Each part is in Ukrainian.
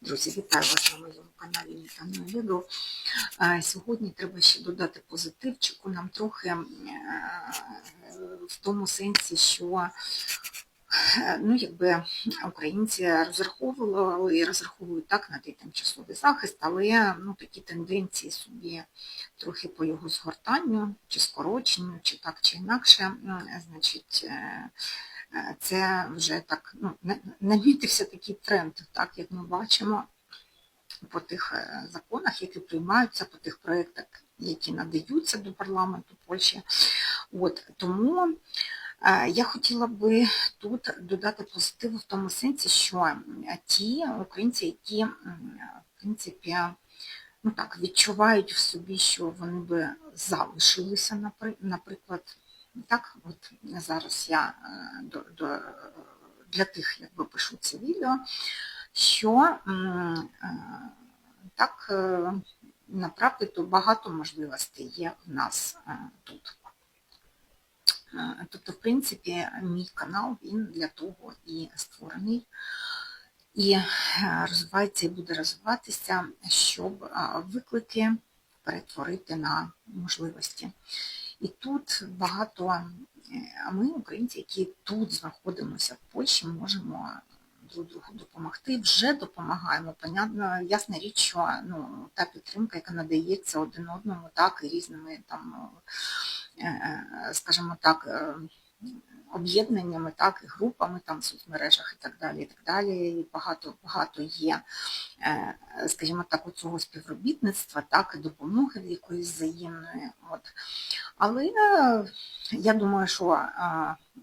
Друзі, вітаю вас на моєму каналі Вітання Відео. Е, Сьогодні треба ще додати позитивчику нам трохи е, в тому сенсі, що е, ну, якби українці розраховували і розраховують так на той тимчасовий захист, але ну, такі тенденції собі трохи по його згортанню, чи скороченню, чи так, чи інакше, значить. Е, це вже так ну, на- намітився такий тренд, так як ми бачимо по тих е, законах, які приймаються, по тих проєктах, які надаються до парламенту Польщі. От, тому е, я хотіла би тут додати позитиву в тому сенсі, що ті українці, які в принципі ну так, відчувають в собі, що вони би залишилися, наприклад, так, от зараз я е, до, до, для тих, якби пишу це відео, що е, так, е, направді то багато можливостей є в нас е, тут. Е, Тобто, в принципі, мій канал він для того і створений, і е, розвивається і буде розвиватися, щоб е, виклики перетворити на можливості. І тут багато, а ми, українці, які тут знаходимося в Польщі, можемо друг другу допомогти, вже допомагаємо. Понятно, ясна річ, що ну, та підтримка, яка надається один одному, так, і різними там, е, е, скажімо так, е, об'єднаннями, так, і групами там в соцмережах і так далі, і так далі. І багато, багато є, е, скажімо так, у цього співробітництва, так, і допомоги якоїсь взаємної. От. Але е, я думаю, що е,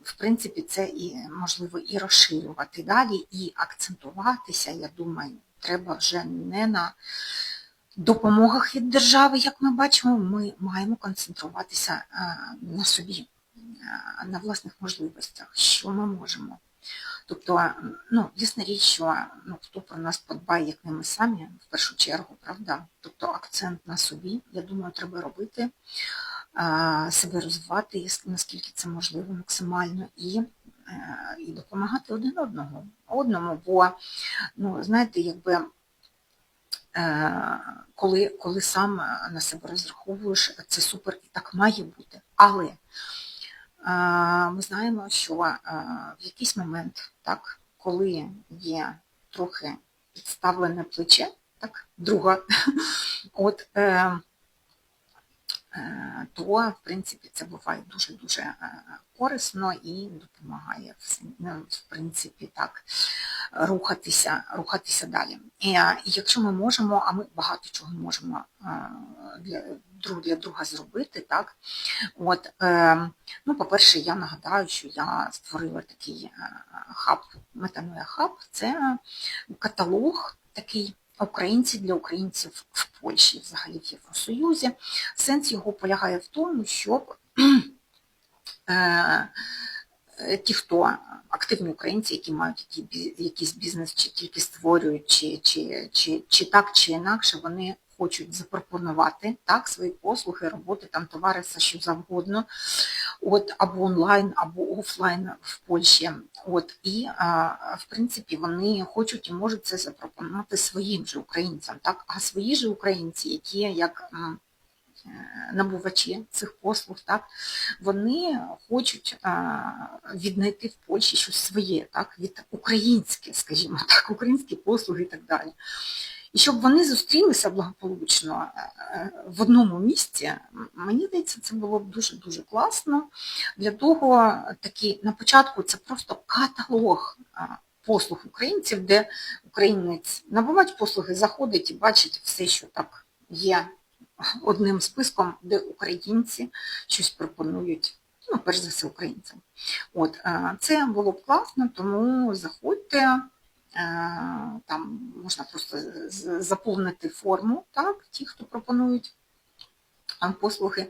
в принципі це і можливо і розширювати далі, і акцентуватися, я думаю, треба вже не на допомогах від держави, як ми бачимо, ми маємо концентруватися на собі, на власних можливостях, що ми можемо. Тобто, ну, ясна річ, що ну, хто про нас подбає, як не ми самі, в першу чергу, правда? Тобто акцент на собі, я думаю, треба робити себе розвивати, наскільки це можливо максимально, і, е, і допомагати один одному, одному. Бо, ну, знаєте, якби е, коли, коли сам на себе розраховуєш, це супер і так має бути. Але е, ми знаємо, що в якийсь момент, так, коли є трохи підставлене плече, так, друга, от, е, е, то, в принципі, це буває дуже-дуже е, корисно і допомагає, ну, в принципі, так, рухатися, рухатися далі. І, якщо ми можемо, а ми багато чого можемо для, друг для друга зробити, так, от, е, ну, по-перше, я нагадаю, що я створила такий е, хаб, метаноя хаб, це каталог такий українці для українців в Польщі, взагалі в Євросоюзі. Сенс його полягає в тому, щоб е, е, ті, хто активні українці, які мають якийсь бізнес, чи тільки створюють, чи, чи, чи, чи так, чи інакше, вони хочуть запропонувати так, свої послуги, роботи, там, товари, все що завгодно, от, або онлайн, або офлайн в Польщі. От, і, в принципі, вони хочуть і можуть це запропонувати своїм же українцям. Так? А свої же українці, які як е, набувачі цих послуг, так, вони хочуть а, віднайти в Польщі щось своє, так, від українське, скажімо так, українські послуги і так далі. І щоб вони зустрілися благополучно е, е, в одному місці, мені здається, це було б дуже-дуже класно. Для того такий, на початку це просто каталог послуг українців, де українець набувач послуги заходить і бачить все, що так є одним списком, де українці щось пропонують, ну, перш за все, українцям. От, е, це було б класно, тому заходьте, е, там можна просто заповнити форму, так, ті, хто пропонують а, послуги.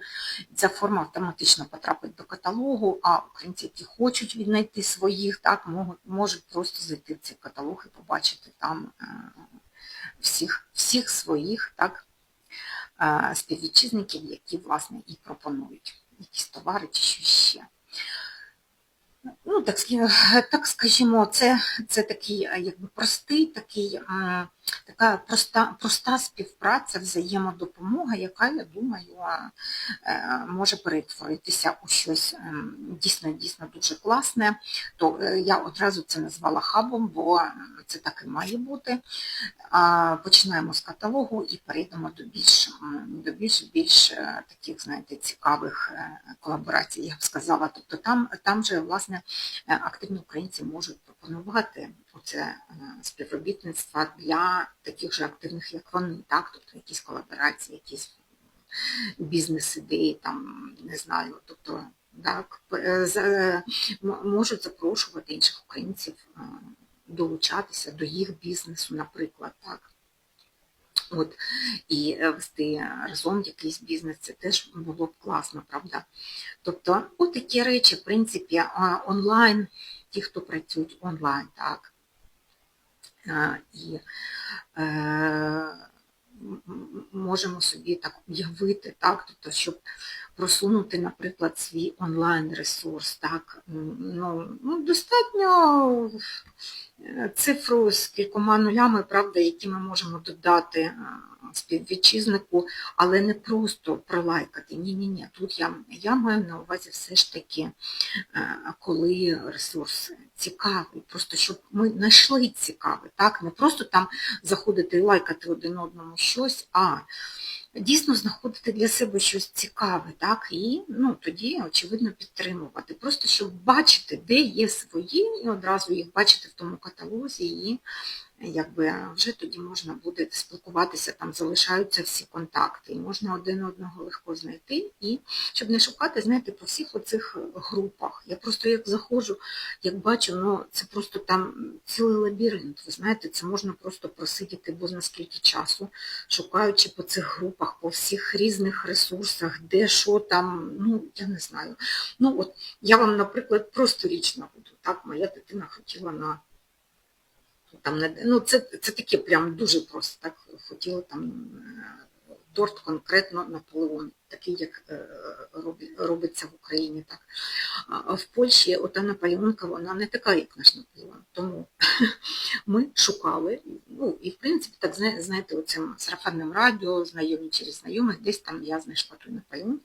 Ця форма автоматично потрапить до каталогу, а українці, які хочуть віднайти своїх, так, можуть, просто зайти в цей каталог і побачити там е, всіх, всіх своїх так, е, співвітчизників, які, власне, і пропонують якісь товари чи що ще. Ну, так, скі- так скажімо, це, це такий е, якби простий, такий, така проста, проста співпраця, взаємодопомога, яка, я думаю, е, може перетворитися у щось ем, дійсно дійсно дуже класне. То е, я одразу це назвала хабом, бо це так і має бути. Починаємо з каталогу і перейдемо до більш до більш більш е, таких, знаєте, цікавих е, колаборацій, я б сказала. Тобто там, там же власне е, активні українці можуть пропонувати оце е, співробітництво для таких же активних, як вони, так, тобто якісь колаборації, якісь бізнес-ідеї, там, не знаю, тобто так, е, можуть запрошувати інших українців е, долучатися до їх бізнесу, наприклад, так. От, і е, вести разом якийсь бізнес, це теж було б класно, правда? Тобто, от такі речі, в принципі, онлайн, ті, хто працюють онлайн, так. І е, можемо собі так уявити, так, тобто, щоб просунути, наприклад, свій онлайн-ресурс, так, ну, ну, достатньо е, цифру з кількома нулями, правда, які ми можемо додати е, співвітчизнику, але не просто пролайкати. Ні-ні-ні, тут я, я маю на увазі все ж таки, е, коли ресурс цікавий, просто щоб ми знайшли цікаве, так, не просто там заходити і лайкати один одному щось, а дійсно знаходити для себе щось цікаве, так, і ну, тоді, очевидно, підтримувати. Просто щоб бачити, де є свої, і одразу їх бачити в тому каталозі, і якби вже тоді можна буде спілкуватися, там залишаються всі контакти, і можна один одного легко знайти, і щоб не шукати, знаєте, по всіх оцих групах. Я просто як заходжу, як бачу, ну це просто там цілий лабіринт. Ви знаєте, це можна просто просидіти бо наскільки часу, шукаючи по цих групах, по всіх різних ресурсах, де що там, ну я не знаю. Ну от я вам, наприклад, просто річ наведу. Так, моя дитина хотіла на там ну це, це таке прям дуже просто. Так хотіла там е, торт конкретно Наполеон, такий, як е, робиться в Україні. Так. А в Польщі ота Наполеонка, вона не така, як наш Наполеон. Тому ми шукали, ну і в принципі, так зна- знаєте, оцим сарафанним радіо, знайомі через знайомих, десь там я знайшла той Наполеон.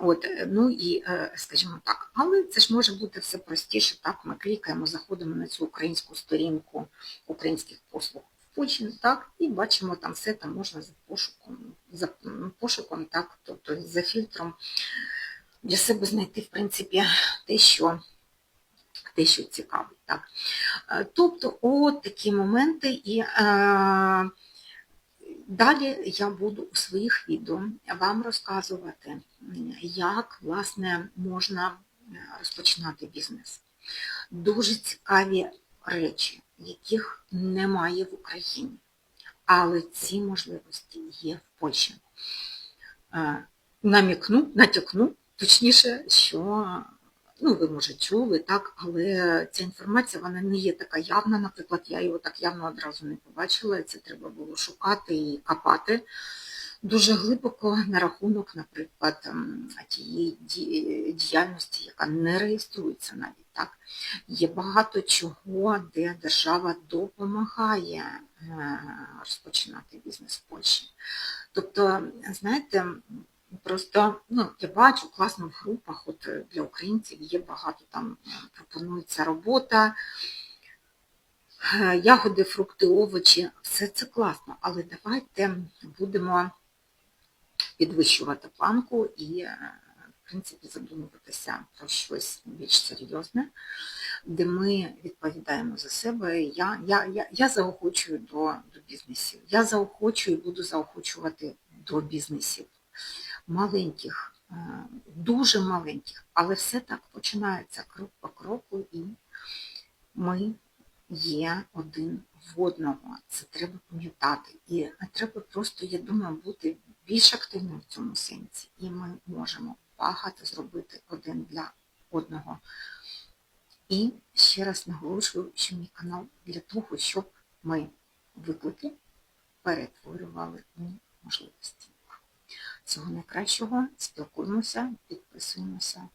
От, ну і, е, скажімо так, але це ж може бути все простіше. Так, ми клікаємо, заходимо на цю українську сторінку українських послуг в Польщі, так, і бачимо там все там можна за пошуком, за пошуком, так, тобто за фільтром для себе знайти, в принципі, те, що те, що цікавить. Так. Е, Тобто, от такі моменти і. Е, Далі я буду у своїх відео вам розказувати, як власне можна е, розпочинати бізнес. Дуже цікаві речі, яких немає в Україні, але ці можливості є в Польщі. Е, Намікну, натякну, точніше, що ну, ви може чули, так, але ця інформація вона не є така явна. Наприклад, я його так явно одразу не побачила. Це треба було шукати і копати дуже глибоко на рахунок, наприклад, ем, тієї діяльності, яка не реєструється навіть так. Є багато чого, де держава допомагає е, розпочинати бізнес в Польщі. Тобто, знаєте, Просто ну, я бачу класно в групах, от е, для українців є багато там е, пропонується робота, е, ягоди, фрукти, овочі, все це класно, але давайте будемо підвищувати планку і, в принципі, задумуватися про щось більш серйозне, де ми відповідаємо за себе. Я, я, я, я заохочую до, до бізнесів. Я заохочую і буду заохочувати до бізнесів маленьких, е, дуже маленьких, але все так починається крок по кроку, і ми є один в одного. Це треба пам'ятати. І треба просто, я думаю, бути більш активним в цьому сенсі. І ми можемо багато зробити один для одного. І ще раз наголошую, що мій канал для того, щоб ми виклики перетворювали у можливості. Всього найкращого, спілкуємося, підписуємося.